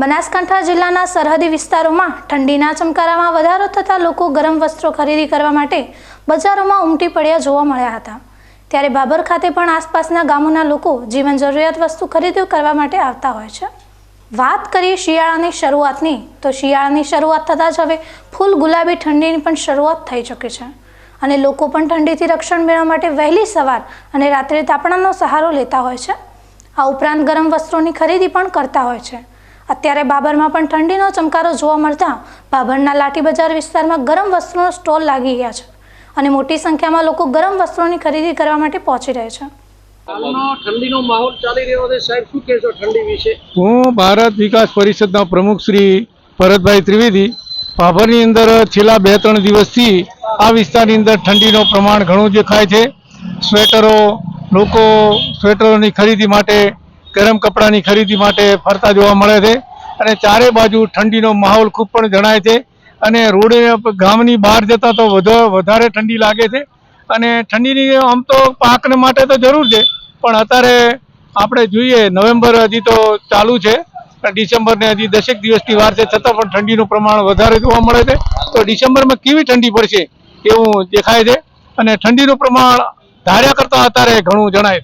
બનાસકાંઠા જિલ્લાના સરહદી વિસ્તારોમાં ઠંડીના ચમકારામાં વધારો થતાં લોકો ગરમ વસ્ત્રો ખરીદી કરવા માટે બજારોમાં ઉમટી પડ્યા જોવા મળ્યા હતા. ત્યારે બાબર ખાતે પણ આસપાસના ગામોના લોકો જીવન જરૂરિયાત વસ્તુ ખરીદી કરવા માટે આવતા હોય છે. વાત કરીએ શિયાળાની શરૂઆતની, તો શિયાળાની શરૂઆત થતાં જ હવે ફૂલ ગુલાબી ઠંડીની પણ શરૂઆત થઈ ચૂકી છે. અને લોકો પણ ઠંડીથી રક્ષણ મેળવવા માટે વહેલી સવાર અને રાત્રે તાપણાનો સહારો લેતા હોય છે. આ ઉપરાંત ગરમ વસ્ત્રોની ખરીદી પણ કરતા હોય છે. અત્યારે બાબરમાં પણ ઠંડીનો ચમકારો જોવા મળતા બાબરના લાઠી બજાર વિસ્તારમાં ગરમ વસ્ત્રોનો સ્ટોલ લાગી ગયા છે અને મોટી સંખ્યામાં લોકો ગરમ વસ્ત્રોની ખરીદી કરવા માટે પહોંચી રહે છે. ઠંડીનો માહોલ ચાલી રહ્યો છે. સાહેબ શું કહેશો ઠંડી વિશે? હું ભારત વિકાસ પરિષદના પ્રમુખ શ્રી ભરતભાઈ ત્રિવેદી ભાભરની અંદર છેલ્લા બે ત્રણ દિવસથી આ વિસ્તારની અંદર ઠંડીનું પ્રમાણ ઘણું દેખાય છે. સ્વેટરો લોકો સ્વેટરોની ખરીદી માટે ગરમ કપડાની ખરીદી માટે ફરતા જોવા મળે છે. અને ચારે બાજુ ઠંડીનો માહોલ ખૂબ પણ જણાય છે. અને રોડે ગામની બહાર જતા તો વધુ વધારે ઠંડી લાગે છે. અને ઠંડીની આમ તો પાકને માટે તો જરૂર છે. પણ અત્યારે આપણે જોઈએ નવેમ્બર હજી તો ચાલુ છે. ડિસેમ્બરને હજી દસેક દિવસની વાર છે. છતાં પણ ઠંડીનું પ્રમાણ વધારે જોવા મળે છે. તો ડિસેમ્બરમાં કેવી ઠંડી પડશે એવું દેખાય છે. અને ઠંડીનું પ્રમાણ ધાર્યા કરતાં અત્યારે ઘણું જણાય.